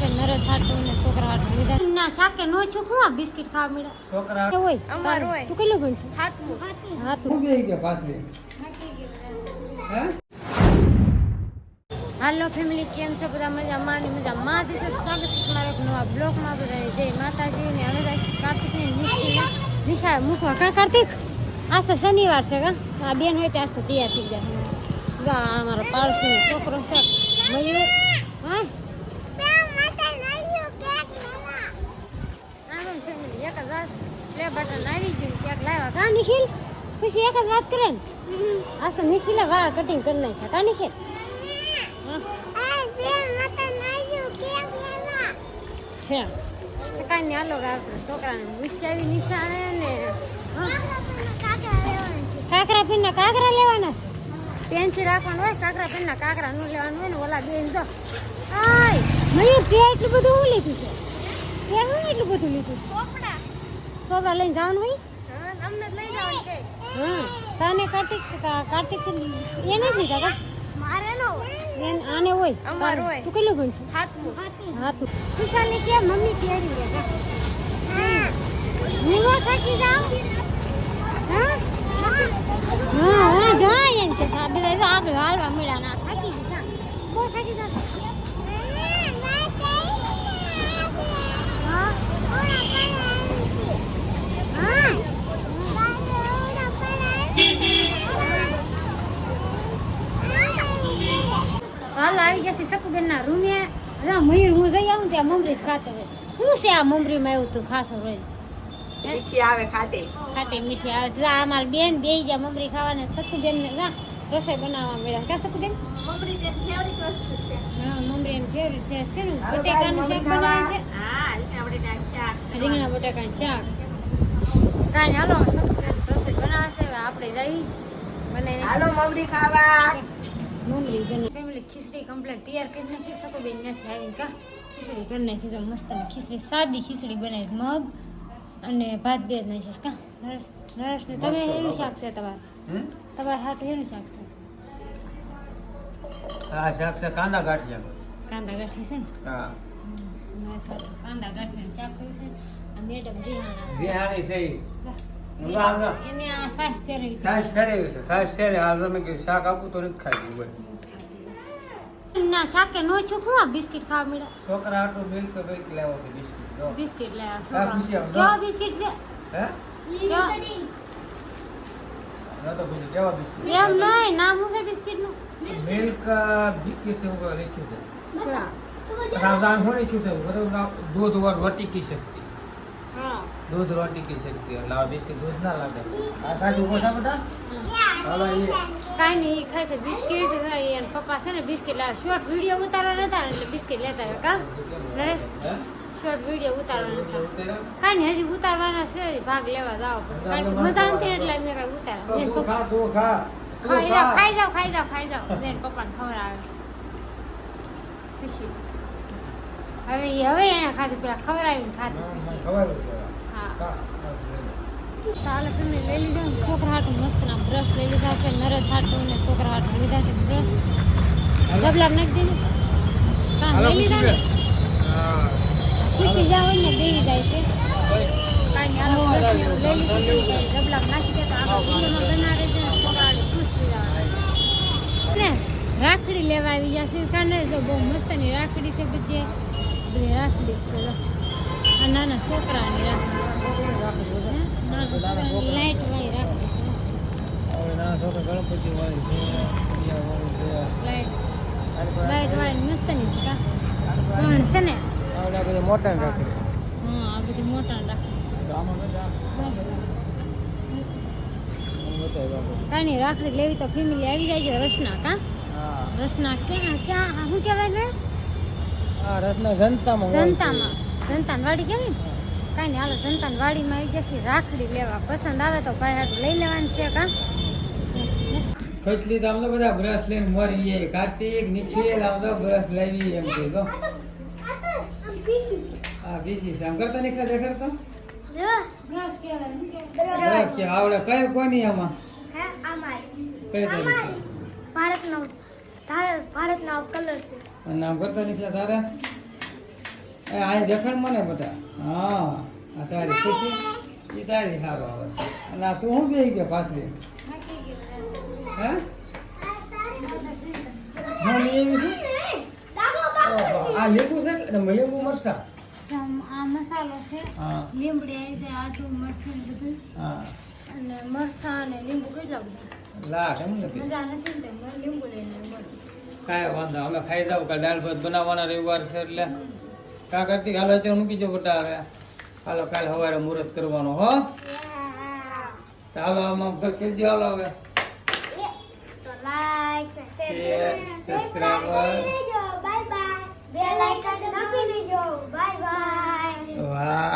છે હાટું ને છોકરા હાટું લીધા. ના શાકે નો છું હું આ બિસ્કિટ ખાવા મળ્યા? છોકરા હોય અમાર હોય. તું કેટલું ભણશે હાથમું હા તું ખૂબ કે પાથરી હે? હાલો ફેમિલી કેમ છો? બધા મજામાં? ને મજા માં છે સ્વાગત છે તમારો નવા બ્લોગમાં. બધા જય માતાજી. ને હવે છે કાર્તિક ને નિશ્ચિને નિશા મૂકવા. કા કાર્તિક? આજ તો શનિવાર છે કા? આ બેન હોય ત્યાં તો તૈયાર થઈ જાય ગા અમારો પાડોશી છોકરો છે. મયુર હા આનંદ ફેમિલી એક જ વાત આવી ગયું ક્યાંક લાવ્યા કા નિખિલ? ખુશી એક જ વાત કરે ને? આ તો નિખિલે વાળા કટિંગ કરી નાખ્યા કા નિખિલ? છે. કાંઈ હાલો છોકરાને મૂચાવી નિશાળે ને કાકરા પીનના કાકરા લેવાના છે? પેન્સિલ રાખવાનું હોય કાકરા પીનના કાકરા નું લેવાનું હોય ને ઓલા બેન તો મયુર તે એટલું બધું હું લીધું છે? તે હું એટલું બધું લીધું છે? સોડા લઈને જવાનું હોય? અમને જ લઈ જવાનું કે. હા તને કાર્તિક કાર્તિક એને જ લીધા કા? મારે નો બેન આને હોય? અમાર હોય. તું કેટલું ભણશે? હાથમું હા તું ખુશાલી કે મમ્મી તૈયારી રે કા? નીવો થાકી જાવ હા? હા હા જાય એમ કે. આગળ હાલવા મળ્યા ના થાકી ગયા બહુ થાકી જા હા હા હાલો આવી જશે સકુબેન ના રૂમે રા મયુર હું જઈ આવું ત્યાં મમરી જ ખાતો હોય. શું છે આ મમરીમાં એવું તું ખાસો રોજ? મીઠી આવે ખાતે ખાટી મીઠી આવે. છે આ અમારી બેન બે ગયા મમરી ખાવાને. સકુબેન ને રા રસોઈ બનાવવા મળ્યા. ક્યાં સકુબેન મમરી તે ફેવરિટ વસ્તુ છે. હા મમરી એની ફેવરિટ છે. છે ને? બટેકાનું શાક બનાવે છે? હા આપણે ત્યાં ચા રીંગણા બટાકાનું શાક. કાંઈ હાલો. સકુબેન રસોઈ બનાવે છે આપણે જઈ. બનાવીને હાલો મમરી ખાવા. મમરી બને ફેમિલી ખીચડી કમ્પ્લીટ તૈયાર કરી નાખી શકો બેન નથી આવીને કા? ખીચડી કરી નાખી મસ્ત ખીચડી સાદી ખીચડી બનાવી મગ અને ભાત બે જ નાખીશ કા? નરેશ ને તમે એનું શાક છે તમારે? હમ? તમારે હાટું એનું શાક છે? આ શાક છે કાંદા ગાંઠિયા. કાંદા ગાંઠી છે ને? હા. કાંદા ગાંઠીનું શાક કર્યું છે. આ મેડમ રિહાણા બિહારી છે. એને આ સાસ ફેરવી સાસ ફેરવી છે. સાસ ફેરે હાલ તમે કે શાક આપું તો નથી ખાઈ બોલ ના શાકે નો છું હું બિસ્કિટ ખાવા મળ્યા છોકરા હાટું મિલ્ક મિલ્ક લેવો છે બિસ્કિટ લો. બિસ્કિટ લે આ હા, ખુશી આવો. કેવા બિસ્કિટ છે? હે? કેવા? ના તો પૂછ્યું, કેવા બિસ્કિટ? એમ નહીં નામ શું છે બિસ્કિટનું મિલ્ક બિસ્કિટ છે લખ્યું હા દૂધ વાર વટી કી શકતી. હા दूध रोटी की सकती है लाओ बिस्किट दूध ना लागे आ काजू कोठा बेटा हालो ये કાંઈ નહીં ઈ ખાય છે બિસ્કિટ એના પપ્પા છે ને બિસ્કિટ લાવે શોર્ટ વિડીયો ઉતારવા નતા એટલે બિસ્કિટ લેતા આવ્યા કા નરેશ हैं શોર્ટ વિડીયો ઉતારવા નતા तेरा કાંઈ નહીં હજી ઉતારવાના છે ભાગ લેવા જાવ પછી કારણ કે મજા નથી એટલે મેં કાંઈ ઉતાર્યા तो જેને तू પપ્પા खा तू खा तू ખાઈ જાવ खा ખાઈ જાવ ખાઈ જાવ ખાઈ જાવ બેન પપ્પાને ખવડાવે ખુશી હવે ઈ હવે એને ખાધું પેલા ખવડાવીને ખાધું ખુશી खबर કાલે તમે લઈ છોકરા હાટું મસ્તના બ્રશ લઈ લીધા છે નરેશ હાટું છોકરા હાટું લીધા છે નાખી દે તો આગળ ખુશ થઈ રાખડી લેવા આવી ગયા છે કાને જો બહુ મસ્તની રાખડી છે બધી બધી રાખડી છે નાના છોકરાની રાખડી હા રાખડી લેવી તો ફેમિલી આવી જાય છે. રસના કા હા રસના ક્યાં ક્યાં શું કહેવાય ને આ રત્ન જનતામાં જનતામાં જનતાન વાડી કેવી? કાંઈ નહીં હાલો જનતાન વાડીમાં આવી જશે રાખડી લેવા પસંદ આવે તો ભાઈ હાટું લઈ લેવાની છે કા? ફસલી તમને તો બધા બ્રશ લઈને મરીએ. કાર્તિક નિખિલ આમ તો બ્રશ લઈ એમ કે તો આ બીસી છે આમ કરતા નિખિલ દેખાડતો બ્રશ કહેવાય બ્રશ કે આવડે. કયો કોની આમાં? હે અમારી. કઈ તારીખ. ભારતનો ભારત ભારતનો કલર છે. નામ કરતા નિખિલ તારે? એ આ દેખાડ મને બધા. હા આ તારી ખુશી. એ તારી સારો આવે. અને આ તું શું બે કે પાથરી? હે? હું લઈ આવી છું? આ લીંબુ છે ને લીંબુ મરસા? આ મસાલો છે. લીમડી જાય આદુ મરચું બધું. અને મરચાં અને લીંબુ કેટલા બધા. લા કેમ નથી? મજા નથી ને લીંબુ લઈને કાંઈ વાંધો અમે ખાઈ જાવ કાલે દાળ ભાત બનાવવાના રવિવાર છે એટલે. કા કરતી હાલો અત્યારે મૂકી જો બટા હવે. હાલો કાલે સવારે મુહૂર્ત કરવાનો હો? ચાલો આમાં ફર કેજો હાલો હવે. લાઈક Share, બાય બાય બે લાઈક દબાવી દેજો. બાય બાય વાહ.